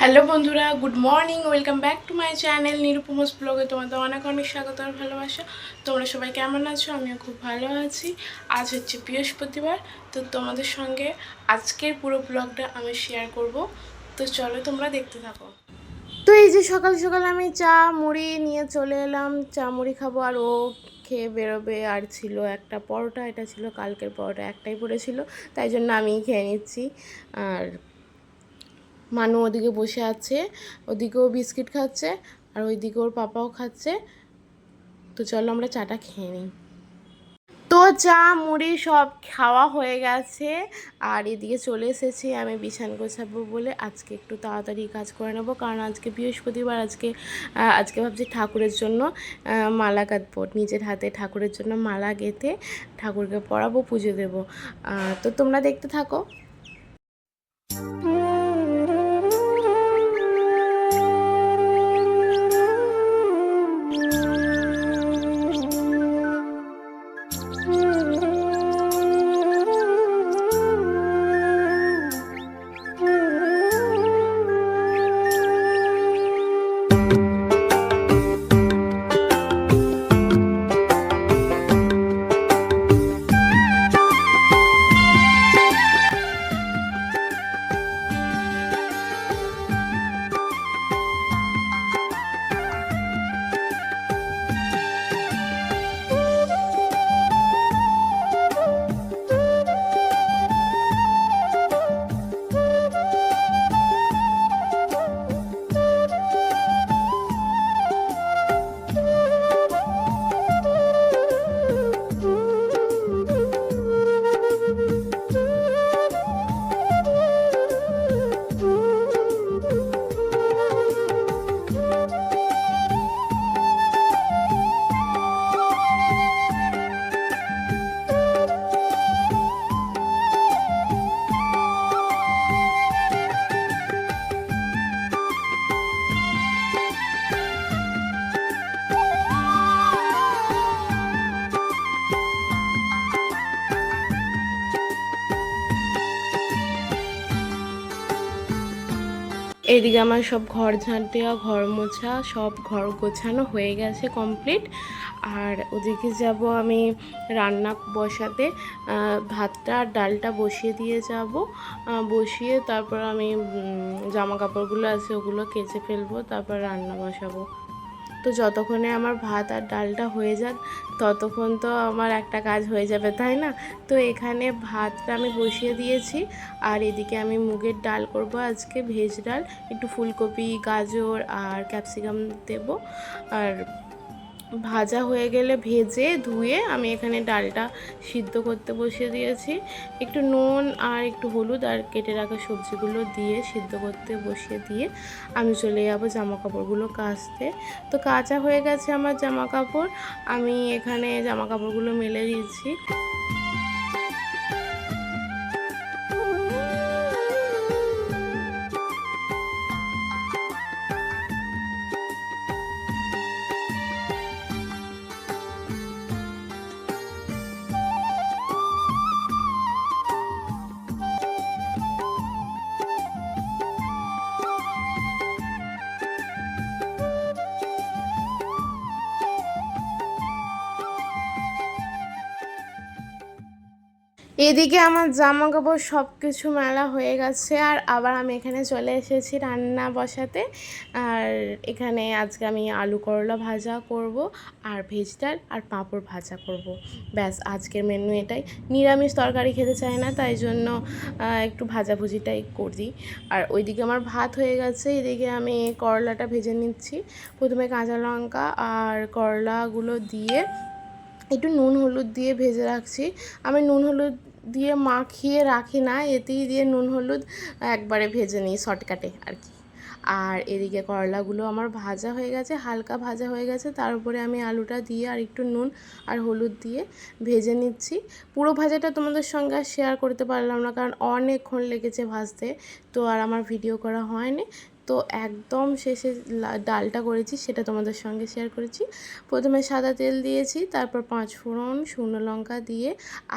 Hello বন্ধুরা, good morning, welcome back to my channel Nirupam's ব্লগে তোমাদের অনেক অনেক স্বাগত আর ভালোবাসা। তোমরা সবাই কেমন আছো? আমিও খুব ভালো আছি। আজ হচ্ছে বৃহস্পতিবার, তো তোমাদের সঙ্গে আজকের পুরো ব্লগটা আমি শেয়ার করব। তো চলো তোমরা দেখতে থাকো। তো এই যে সকাল সকাল আমি চা মুড়ি নিয়ে চলে এলাম। চা মুড়ি খাব আর ও খেয়ে বেরোবে আর ছিল একটা পরোটা, এটা ছিল কালকের পরোটা, একটাই পড়েছিল, তাই জন্য আমিই খেয়ে নিচ্ছি। আর মানু ওদিকে বসে আছে, ওদিকেও বিস্কিট খাচ্ছে আর ওইদিকে ওর পাপাও খাচ্ছে। তো চলো আমরা চাটা খেয়ে নিই। তো চা, মুড়ি সব খাওয়া হয়ে গেছে আর এদিকে চলে এসেছি আমি বিছান গোছাবো বলে। আজকে একটু তাড়াতাড়ি কাজ করে নেব কারণ আজকে বৃহস্পতিবার, আজকে আজকে ভাবছি ঠাকুরের জন্য মালা কাটবো নিজের হাতে ঠাকুরের জন্য মালা গেঁথে ঠাকুরকে পরাবো, পুজো দেবো। তো তোমরা দেখতে থাকো। এদিকে আমার সব ঘর ঝাঁট দেওয়া, ঘর মোছা, সব ঘর গোছানো হয়ে গেছে কমপ্লিট আর ওদিকে যাব আমি রান্না বসাতে। ভাতটা আর ডালটা বসিয়ে দিয়ে যাব। বসিয়ে তারপর আমি জামা কাপড়গুলো আছে ওগুলো কেচে ফেলব, তারপর রান্না বসাবো। তো যতক্ষণে আমার ভাত আর ডালটা হয়ে যাক, ততক্ষণ তো আমার একটা কাজ হয়ে যাবে, তাই না? তো এখানে ভাতটা আমি বসিয়ে দিয়েছি, আর এদিকে আমি মুগের ডাল করব আজকে, ভেজ ডাল, একটু ফুলকপি, গাজর আর ক্যাপসিকাম দেব, আর ভাজা হয়ে গেলে ভেজে ধুয়ে আমি এখানে ডালটা সিদ্ধ করতে বসিয়ে দিয়েছি। একটু নুন আর একটু হলুদ আর কেটে রাখা সবজিগুলো দিয়ে সিদ্ধ করতে বসিয়ে দিয়ে আমি চলে যাব জামা কাপড়গুলো কাচতে। তো কাঁচা হয়ে গেছে আমার জামা কাপড় আমি এখানে জামা কাপড়গুলো মেলে দিয়েছি। এদিকে আমার জামা কাপড় সব কিছু মেলা হয়ে গেছে, আর আবার আমি এখানে চলে এসেছি রান্না বসাতে। আর এখানে আজকে আমি আলু করলা ভাজা করব, আর ভেজ ডাল, আর পাঁপড় ভাজা করব। ব্যাস, আজকের মেনু এটাই। নিরামিষ তরকারি খেতে চায় না, তাই জন্য একটু ভাজাভুজিটাই করি আর ওইদিকে আমার ভাত হয়ে গেছে, এদিকে আমি করলাটা ভেজে নিচ্ছি। প্রথমে কাঁচা লঙ্কা আর করলাগুলো দিয়ে একটু নুন হলুদ দিয়ে ভেজে রাখছি। আমি নুন হলুদ দিয়ে মাখিয়ে রাখি না, এতেই দিয়ে নুন, হলুদ একবারে ভেজে নিই শর্টকাটে আর কি। আর এদিকে করলাগুলো আমার ভাজা হয়ে গেছে, হালকা ভাজা হয়ে গেছে, তার উপরে আমি আলুটা দিয়ে আর একটু নুন আর হলুদ দিয়ে ভেজে নিচ্ছি। পুরো ভাজাটা তোমাদের সঙ্গে আর শেয়ার করতে পারলাম না, কারণ অনেকক্ষণ লেগেছে ভাজতে, তো আর আমার ভিডিও করা হয়নি। তো একদম শেষে ডালটা করেছি, সেটা তোমাদের সঙ্গে শেয়ার করেছি। প্রথমে সাদা তেল দিয়েছি, তারপর পাঁচ ফোড়ন, শুকনো লঙ্কা দিয়ে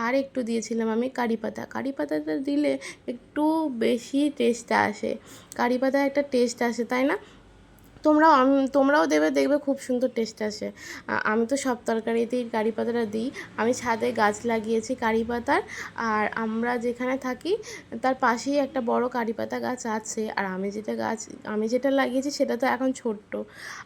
আর একটু দিয়েছিলাম আমি কারি পাতা। কারি পাতাটা দিলে একটু বেশি টেস্ট আসে। কারি পাতা একটা টেস্ট আসে, তাই না? তোমরাও, আম- তোমরাও দেবে, দেখবে খুব সুন্দর টেস্ট আসে। আমি তো সব তরকারিতেই কারি পাতাটা দিই। আমি ছাদে গাছ লাগিয়েছি কারি পাতার, আর আমরা যেখানে থাকি, তার পাশেই একটা বড় কারি পাতা গাছ আছে। আর আমি যেটা গাছ, আমি যেটা লাগিয়েছি সেটা তো এখন ছোট্ট।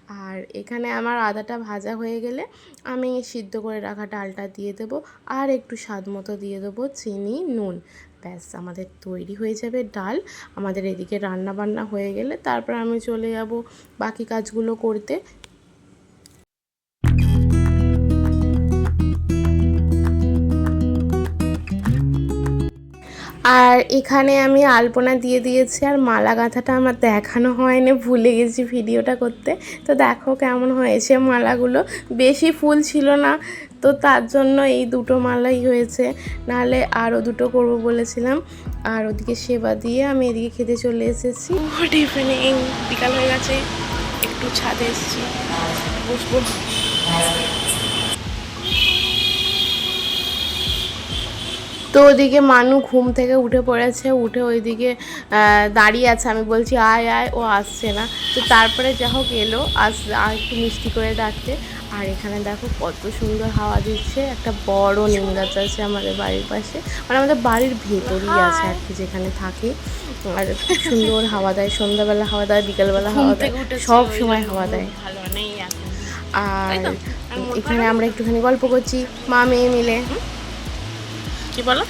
আর এখানে আমার আদাটা ভাজা হয়ে গেলে আমি সিদ্ধ করে রাখা ডালটা দিয়ে দেবো, আর একটু স্বাদ মতো দিয়ে দেবো চিনি, নুন। ব্যাস, আমাদের তৈরি হয়ে যাবে ডাল। আমাদের এদিকে রান্না বান্না হয়ে গেলে তারপর আমি চলে যাব বাকি কাজগুলো করতে। আর এখানে আমি আলপনা দিয়ে দিয়েছি আর মালা গাঁথাটা আমার দেখানো হয়নি, ভুলে গেছি ভিডিওটা করতে। তো দেখো কেমন হয়েছে মালাগুলো। বেশি ফুল ছিল না তো তার জন্য এই দুটো মালাই হয়েছে। নাহলে আরও দুটো করব বলেছিলাম। আর ওদিকে সেবা দিয়ে আমি এদিকে খেতে চলে এসেছি। গুড ইভিনিং বিকাল হয়ে গেছে। একটু ছাদে এসেছি। বসবো। তো ওদিকে মানু ঘুম থেকে উঠে পড়েছে। উঠে ওইদিকে দাঁড়িয়ে আছে। আমি বলছি আয় আয়। ও আসছে না। তো তারপরে যা হোক এলো। আস আর একটু মিষ্টি করে ডাকতে। আর এখানে দেখো কত সুন্দর হাওয়া দিচ্ছে একটা বড় নিম গাছ আছে আমাদের বাড়ির পাশে। মানে আমাদের বাড়ির ভেতরেই আছে আর কি যেখানে থাকি। আর খুব সুন্দর হাওয়া দেয় সন্ধ্যাবেলা হাওয়া দেয় বিকালবেলা হাওয়া দেয় সব সময় হাওয়া দেয়। আর এখানে আমরা একটুখানি গল্প করছি মা মেয়ে মিলে। কি বলো?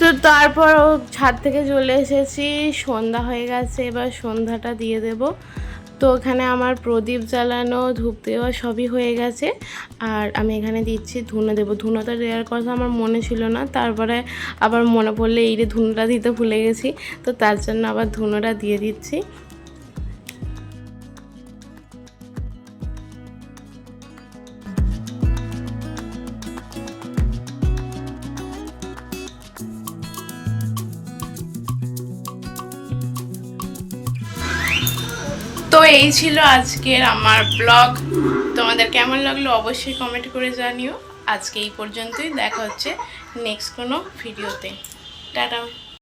তো তারপর ও ছাদ থেকে চলে এসেছি, সন্ধ্যা হয়ে গেছে, এবার সন্ধ্যাটা দিয়ে দেব। তো ওখানে আমার প্রদীপ জ্বালানো, ধূপ দেওয়া সবই হয়ে গেছে। আর আমি এখানে দিচ্ছি ধুনো, দেবো ধুনোটা দেওয়ার কথা আমার মনে ছিল না। তারপরে আবার মনে পড়লে এই রে ধুনোটা দিতে ভুলে গেছি। তো তার জন্য আবার ধুনোটা দিয়ে দিচ্ছি। তো এই ছিল আজকের আমার ব্লগ। তোমাদের কেমন লাগল অবশ্যই কমেন্ট করে জানিও। আজকে এই পর্যন্তই, দেখা হচ্ছে নেক্সট কোনো ভিডিওতে টাটা।